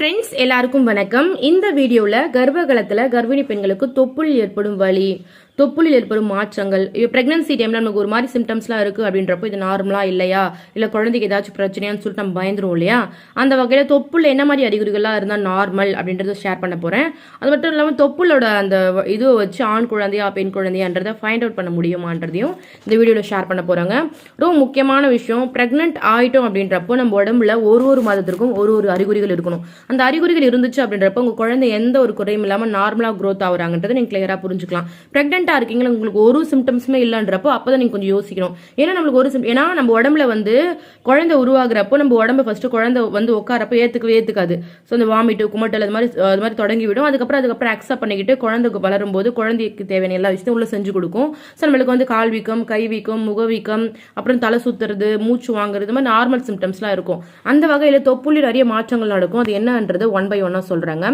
Friends எல்லாருக்கும் வணக்கம். இந்த வீடியோவில் கர்ப்பகலத்தில் கர்ப்பிணி பெண்களுக்கு தொப்புள் ஏற்படும் வலி தொப்புளில் ஏற்படும் மாற்றங்கள். இப்போ ப்ரெக்னன்சி டைமில் நமக்கு ஒரு மாதிரி சிம்டம்ஸ்லாம் இருக்குது அப்படின்றப்போ இது நார்மலாக இல்லையா? இல்லை குழந்தைக்கு ஏதாச்சும் பிரச்சனையான்னு சொல்லிட்டு நம்ம பயந்துரும் இல்லையா? அந்த வகையில் தொப்புள் என்ன மாதிரி அறிகுறிகள்லாம் இருந்தால் நார்மல் அப்படின்றத ஷேர் பண்ண போகிறேன் அது மட்டும் இல்லாமல் தொப்புளோட அந்த இது வச்சு ஆண் குழந்தையா பெண் குழந்தையான்றதை ஃபைண்ட் அவுட் பண்ண முடியுமான்றதையும் இந்த வீடியோவில் ஷேர் பண்ண போகிறாங்க ரொம்ப முக்கியமான விஷயம் ப்ரெக்னென்ட் ஆகிட்டோம் அப்படின்றப்போ நம்ம உடம்புல ஒரு ஒரு மாதத்திற்கும் ஒரு ஒரு அறிகுறிகள் இருக்கணும். அந்த அறிகுறிகள் இருந்துச்சு அப்படின்றப்போ உங்கள் குழந்தை எந்த ஒரு குறையும் இல்லாமல் நார்மலாக க்ரோத் ஆகுறாங்கன்றதை நீங்கள் கிளியராக புரிஞ்சுக்கலாம். ப்ரெக்னெண்ட்டாக இருக்கீங்களா? உங்களுக்கு ஒரு சிம்டம்ஸுமே இல்லைன்றப்போ அப்போ தான் நீங்கள் கொஞ்சம் யோசிக்கணும். ஏன்னா நம்மளுக்கு ஒரு சிம் ஏன்னா நம்ம உடம்புல வந்து குழந்தை உருவாகுறப்போ நம்ம உடம்பு ஃபஸ்ட்டு குழந்தை வந்து உட்காரப்போ ஏற்றுக்கவே ஏற்றுக்காது ஸோ அந்த வாமிட்டு குமட்டல் அது மாதிரி அது மாதிரி தொடங்கி விடும் அதுக்கப்புறம் அதுக்கப்புறம் அக்செப்ட் பண்ணிக்கிட்டு குழந்தைக்கு வளரும்போது குழந்தைக்கு தேவையான எல்லா விஷயத்தையும் உள்ள செஞ்சு கொடுக்கும். ஸோ நம்மளுக்கு வந்து கால் வீக்கம் கை வீக்கம் முக வீக்கம் அப்புறம் தலை சுத்துறது மூச்சு வாங்குறது மாதிரி நார்மல் சிம்டம்ஸ்லாம் இருக்கும். அந்த வகையில் தொப்புளில் நிறைய மாற்றங்கள் நடக்கும். அது என்ன என்னன்றது ஒன் பை ஒன்னாக சொல்கிறாங்க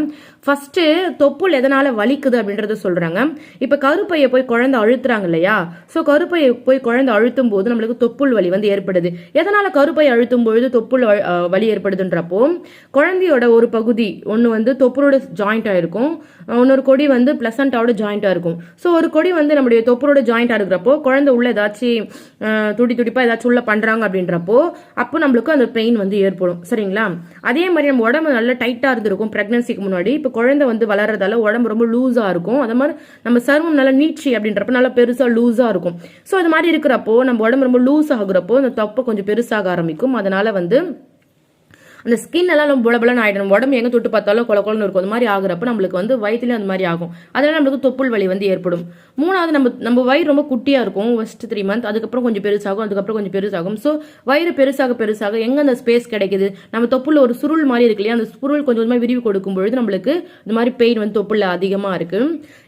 ஃபர்ஸ்ட் தொப்புள் எதனால வலிக்குது அப்படின்றத சொல்கிறாங்க இப்போ கருப்பையை போய் குழந்தை அழுத்துறாங்க இல்லையா? ஸோ கருப்பையை போய் குழந்தை அழுத்தும் போது நம்மளுக்கு தொப்புள் வலி வந்து ஏற்படுது. எதனால கருப்பை அழுத்தும் பொழுது தொப்புள் வ- வலி ஏற்படுதுன்றப்போ குழந்தையோட ஒரு பகுதி ஒன்று வந்து தொப்புளோட ஜாயிண்டாக இருக்கும். இன்னொரு கொடி வந்து பிளசண்டாவோட ஜாயிண்டாக இருக்கும். ஸோ ஒரு கொடி வந்து நம்மளுடைய தொப்புளோட ஜாயிண்டாக இருக்கிறப்போ குழந்தை உள்ள ஏதாச்சும் துடி துடிப்பாக ஏதாச்சும் உள்ள பண்ணுறாங்க அப்படின்றப்போ அப்போ நம்மளுக்கு அந்த பெயின் வந்து ஏற்படும். சரிங்களா? அதே மாதிரி நம்ம உடம்பு நல்ல டைட்டாக இருந்திருக்கும் ப்ரெக்னன்சிக்கு முன்னாடி. இப்போ குழந்தை வந்து வளர்றதால உடம்பு ரொம்ப லூஸாக இருக்கும். அது மாதிரி நம்ம சர்வம் நல்லா நீட்சி அப்படின்றப்ப நல்லா பெருசாக லூஸாக இருக்கும். ஸோ அது மாதிரி இருக்கிறப்போ நம்ம உடம்பு ரொம்ப லூஸ் ஆகுறப்போ அந்த தொப்பை கொஞ்சம் பெருசாக ஆரம்பிக்கும். அதனால் வந்து அந்த ஸ்கின் எல்லாம் நம்ம புலபலன்னு ஆயிடும் உடம்பு எங்க தொட்டு பார்த்தாலும் கொல கொலன்னு இருக்கும். அது மாதிரி ஆகுறப்ப நம்மளுக்கு வந்து வயிற்றுலேயும் அந்த மாதிரி ஆகும். அதனால நம்மளுக்கு தொப்புள் வலி வந்து ஏற்படும். மூணாவது நம்ம நம்ம வயிறு ரொம்ப குட்டியா இருக்கும். ஃபர்ஸ்ட் த்ரீ மந்த் அதுக்கப்புறம் கொஞ்சம் பெருசாகும் அதுக்கப்புறம் கொஞ்சம் பெருசாகும். ஸோ வயிறு பெருசாக பெருசாக எங்க அந்த ஸ்பேஸ் கிடைக்குது? நம்ம தொப்புள் ஒரு சுருள் மாதிரி இருக்கு இல்லையா? அந்த சுருள் கொஞ்சம் கொஞ்சமாக விரிவு கொடுக்கும் பொழுது நம்மளுக்கு இந்த மாதிரி பெயின் வந்து தொப்புள்ள அதிகமாக இருக்கு.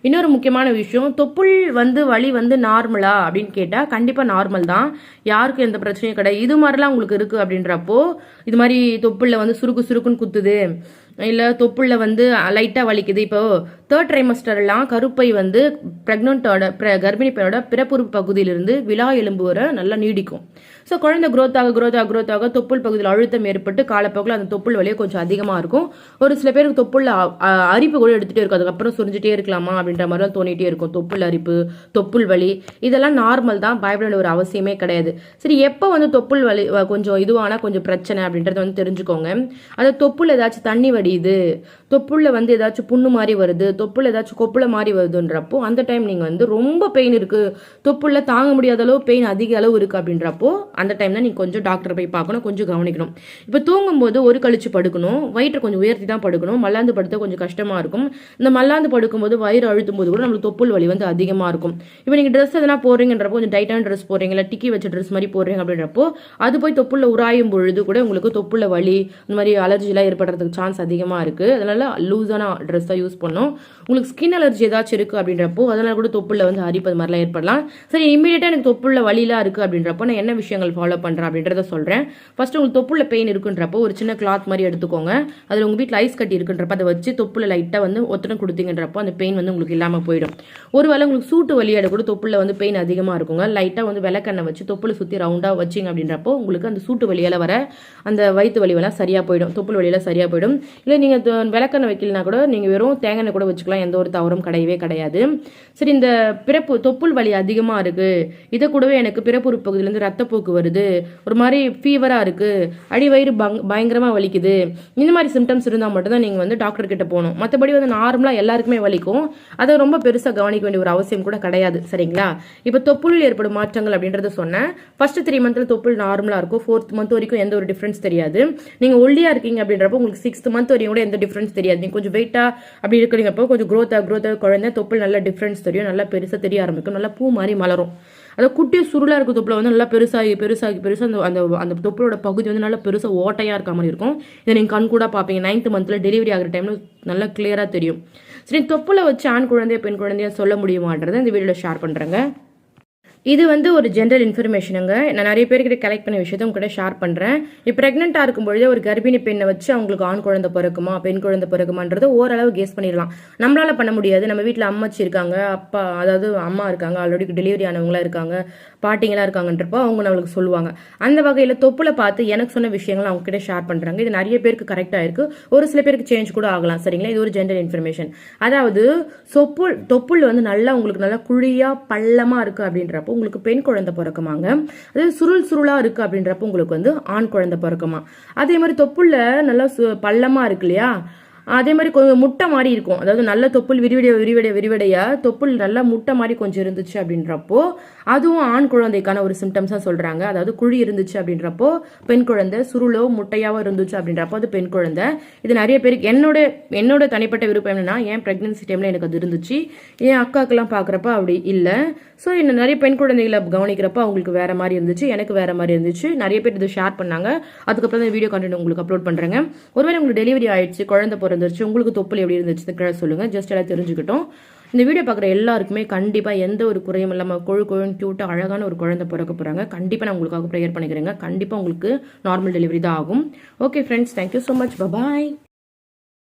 இன்னொரு முக்கியமான விஷயம் தொப்புள் வந்து வலி வந்து நார்மலா அப்படின்னு கேட்டால் கண்டிப்பாக நார்மல் தான். யாருக்கும் எந்த பிரச்சனையும் கிடையாது. இது மாதிரிலாம் உங்களுக்கு இருக்கு அப்படின்றப்போ இது மாதிரி தொப்புள் தொப்புள்ள வந்து சுருக்கு சுருக்குன்னு குத்துது. இல்லை தொப்புள்ள வந்து லைட்டாக வலிக்குது. இப்போ தேர்ட் ட்ரைமஸ்டர்லாம் கருப்பை வந்து ப்ரெக்னென்ட்டோட கர்ப்பிணி பெண்ணோட பிறப்புறுப்பு பகுதியிலிருந்து விழா எலும்பு வரை நல்லா நீடிக்கும். ஸோ குழந்தை growth ஆக growth ஆக growth ஆக தொப்புள் பகுதியில் அழுத்தம் ஏற்பட்டு காலப்போக்கில் அந்த தொப்புள் வழியே கொஞ்சம் அதிகமாக இருக்கும். ஒரு சில பேருக்கு தொப்புள் அரிப்பு கூட எடுத்துகிட்டே இருக்கும். அதுக்கப்புறம் சுரிஞ்சிட்டே இருக்கலாமா அப்படின்ற மாதிரிலாம் தோணிட்டே இருக்கும். தொப்புள் அரிப்பு தொப்புள் வலி இதெல்லாம் நார்மல் தான். பயப்பட ஒரு அவசியமே கிடையாது. சரி எப்போ வந்து தொப்புள் வலி வ- கொஞ்சம் இதுவானா கொஞ்சம் பிரச்சனை அப்படின்றத வந்து தெரிஞ்சுக்கோங்க. அது தொப்புள் ஏதாச்சும் தண்ணி வடியுது தொப்புள்ள வந்து ஏதாச்சும் புண்ணு மாதிரி வருது தொப்புள்ள ஏதாச்சும் கொப்புள மாதிரி வருதுன்றப்போ அந்த டைம் நீங்கள் வந்து ரொம்ப பெயின் இருக்கு. தொப்புள்ள தாங்க முடியாத அளவு பெயின் அதிக அளவு இருக்கு அப்படின்றப்போ அந்த டைம் தான் நீங்கள் கொஞ்சம் டாக்டர் போய் பார்க்கணும் கொஞ்சம் கவனிக்கணும். இப்போ தூங்கும்போது ஒரு கழிச்சு படுக்கணும் வயிற்றை கொஞ்சம் உயர்த்தி தான் படுக்கணும் மல்லாந்து படுத்த கொஞ்சம் கஷ்டமா இருக்கும். இந்த மல்லாந்து படுக்கும்போது வயிறு அழுத்தும் போது கூட நம்மளுக்கு தொப்புள் வலி வந்து அதிகமாக இருக்கும். இப்போ நீங்கள் ட்ரெஸ் எதனா போடுறீங்கன்றப்போ கொஞ்சம் டைட்டான ட்ரெஸ் போடுறீங்க இல்லை டிக்கி வச்ச ட்ரெஸ் மாதிரி போடுறீங்க அப்படின்றப்போ அது போய் தொப்புள்ள உராயும் பொழுது கூட உங்களுக்கு தொப்புள்ள வலி இந்த மாதிரி அலர்ஜிலாம் ஏற்படுறதுக்கு சான்ஸ் அதிகமாக இருக்குது அதனால லூஸான ட்ரெஸ் தான் யூஸ் பண்ணோம் உங்களுக்கு ஸ்கின் அலர்ஜி ஏதாச்சும் இருக்குது அப்படின்றப்போ அதனால கூட தொப்புள்ள வந்து அரிப்பது மாதிரிலாம் ஏற்படலாம். சரி இமீடியட்டாக எனக்கு தொப்புள்ள வலிலாம் இருக்குது அப்படின்றப்போ நான் என்ன விஷயங்கள் ஃபாலோ பண்ணுறேன் அப்படின்றத சொல்கிறேன் ஃபஸ்ட்டு உங்களுக்கு தொப்புள்ள பெயின் இருக்குன்றப்போ ஒரு சின்ன கிளாத் மாதிரி எடுத்துக்கோங்க. அதில் உங்கள் வீட்டில் ஐஸ் கட்டி இருக்குன்றப்ப அதை வச்சு தொப்புள்ள லைட்டாக வந்து ஒத்தனை கொடுத்தீங்கன்றப்போ அந்த பெயின் வந்து உங்களுக்கு இல்லாமல் போயிடும். ஒருவேளை உங்களுக்கு சூட்டு வழியாட கூட தொப்புள்ள வந்து பெயின் அதிகமாக இருக்குங்க. லைட்டாக வந்து விளக்கண்ணை வச்சு தொப்புளை சுற்றி ரவுண்டாக வச்சிங்க அப்படின்றப்போ உங்களுக்கு அந்த சூட்டு வலியால் வர அந்த வயிற்று வலிவெல்லாம் சரியாக போயிடும். தொப்புள் வலியெல்லாம் சரியாக போயிடும். இல்லை நீங்கள் விளக்கெண்ணெய் வைக்கலனா கூட நீங்கள் வெறும் தேங்காய் எண்ணெய் கூட வச்சுக்கலாம். எந்த ஒரு தவறும் கிடையவே கிடையாது. சரி இந்த பிறப்பு தொப்புள் வலி அதிகமாக இருக்குது இதை கூடவே எனக்கு பிறப்புறுப்பு பகுதியிலேருந்து ரத்தப்போக்கு வருது. ஒரு மாதிரி ஃபீவராக இருக்குது அடி வயிறு பங் பயங்கரமாக வலிக்குது. இந்த மாதிரி சிம்டம்ஸ் இருந்தால் மட்டும்தான் நீங்கள் வந்து டாக்டர் கிட்ட போகணும். மற்றபடி வந்து நார்மலாக எல்லாருக்குமே வலிக்கும். அதை ரொம்ப பெருசாக கவனிக்க வேண்டிய ஒரு அவசியம் கூட கிடையாது. சரிங்களா? இப்போ தொப்புளில் ஏற்படும் மாற்றங்கள் அப்படின்றத சொன்னேன். ஃபர்ஸ்ட் த்ரீ மந்த்தில் தொப்புள் நார்மலாக இருக்கும். ஃபோர்த் மந்த் வரைக்கும் எந்த ஒரு டிஃப்ரென்ஸ் தெரியாது. நீங்கள் ஒல்லியாக இருக்கீங்க அப்படின்றப்போ உங்களுக்கு சிக்ஸ்த் மந்த் வரையும் கூட எந்த டிஃப்ரென்ஸ் தெரியாது. நீங்கள் கொஞ்சம் வெயிட்டாக அப்படி இருக்கிறீங்கப்போ கொஞ்சம் க்ரோத்தாக க்ரோத்தாக குழந்தை தொப்பில் நல்லா டிஃப்ரென்ஸ் தெரியும். நல்லா பெருசாக தெரிய ஆரம்பிக்கும். நல்லா பூ மாதிரி மலரும். அது குட்டி சுருளாக இருக்க தொப்பில் வந்து நல்லா பெருசாகி பெருசாகி பெருசாக அந்த அந்த அந்த தொப்பிலோட பகுதி வந்து நல்லா பெருசாக ஓட்டையாக இருக்க மாதிரி இருக்கும். இதை நீங்கள் கண் கூட பார்ப்பீங்க. நைன்த் மந்த்தில் டெலிவரி ஆகிற டைமில் நல்லா கிளியராக தெரியும். சரி தொப்பில் வச்சு ஆண் குழந்தைய பெண் குழந்தைய சொல்ல முடியுமான்றதை இந்த வீடியோவில் ஷேர் பண்ணுறேங்க இது வந்து ஒரு ஜென்ரல் இன்ஃபர்மேஷனுங்க நான் நிறைய பேர்கிட்ட கலெக்ட் பண்ண விஷயத்த உங்ககிட்ட ஷேர் பண்ணுறேன் இப்போ ப்ரெக்னெண்ட்டாக இருக்கும்பொழுதே ஒரு கர்ப்பிணி பெண்ணை வச்சு அவங்களுக்கு ஆண் குழந்தை பிறக்குமா பெண் குழந்தை பிறக்குமான்றது ஓரளவு கேஸ் பண்ணிடலாம். நம்மளால பண்ண முடியாது. நம்ம வீட்டில் அம்மாச்சி இருக்காங்க அப்பா அதாவது அம்மா இருக்காங்க ஆல்ரெடி டெலிவரி ஆனவங்களா இருக்காங்க பாட்டிங்களாம் இருக்காங்கன்றப்போ அவங்க நம்மளுக்கு சொல்லுவாங்க. அந்த வகையில் தொப்புல பார்த்து எனக்கு சொன்ன விஷயங்கள் அவங்க கிட்ட ஷேர் பண்ணுறாங்க இது நிறைய பேருக்கு கரெக்டாக இருக்கு. ஒரு சில பேருக்கு சேஞ்ச் கூட ஆகலாம் சரிங்களா? இது ஒரு ஜென்ரல் இன்ஃபர்மேஷன் அதாவது சொப்புள் தொப்புள் வந்து நல்லா உங்களுக்கு நல்லா குழியாக பள்ளமாக இருக்குது அப்படின்றப்போ உங்களுக்கு பெண் குழந்தை பிறக்குமாங்க. அதாவது சுருள் சுருளா இருக்கு அப்படின்றப்போ உங்களுக்கு வந்து ஆண் குழந்தை பிறக்குமா. அதே மாதிரி தொப்புள்ள நல்லா சு- பள்ளமா இருக்கு இல்லையா? அதே மாதிரி கொஞ்சம் முட்டை மாதிரி இருக்கும். அதாவது நல்ல தொப்புள் விரிவடைய விரிவடைய விரிவடையா தொப்புள் நல்லா முட்டை மாதிரி கொஞ்சம் இருந்துச்சு அப்படின்றப்போ அதுவும் ஆண் குழந்தைக்கான ஒரு சிம்டம்ஸாக சொல்கிறாங்க அதாவது குழி இருந்துச்சு அப்படின்றப்போ பெண் குழந்தை சுருளோ முட்டையாவோ இருந்துச்சு அப்படின்றப்போ அது பெண் குழந்தை. இது நிறைய பேருக்கு என்னோட என்னோட தனிப்பட்ட விருப்பம் என்னன்னா ஏன் ப்ரெக்னென்சி டைமில் எனக்கு அது இருந்துச்சு? என் அக்காக்கெல்லாம் பார்க்குறப்ப அப்படி இல்லை? ஸோ என்ன நிறைய பெண் குழந்தைகளை கவனிக்கிறப்ப அவங்களுக்கு வேற மாதிரி இருந்துச்சு எனக்கு வேற மாதிரி இருந்துச்சு. நிறைய பேர் இது ஷேர் பண்ணாங்க. அதுக்கப்புறம் தான் வீடியோ கண்டென்ட் உங்களுக்கு அப்லோட் பண்ணுறேங்க ஒருவேளை உங்களுக்கு டெலிவரி ஆயிடுச்சு குழந்தை பிறந்துருச்சு உங்களுக்கு தொப்புள் எப்படி இருந்துச்சு? கீழே சொல்லுங்கள் ஜஸ்ட் எல்லாம் தெரிஞ்சுக்கிட்டோம். இந்த வீடியோ பார்க்குற எல்லாருக்குமே கண்டிப்பாக எந்த ஒரு குறையும் இல்லாமல் கொழு கொழுன்னு க்யூட்டாக அழகான ஒரு குழந்தை பிறக்க போகிறாங்க கண்டிப்பாக நான் உங்களுக்காக ப்ரேயர் பண்ணிக்கிறேங்க. கண்டிப்பாக உங்களுக்கு நார்மல் டெலிவரி தான் ஆகும். Okay friends thank you so much bye bye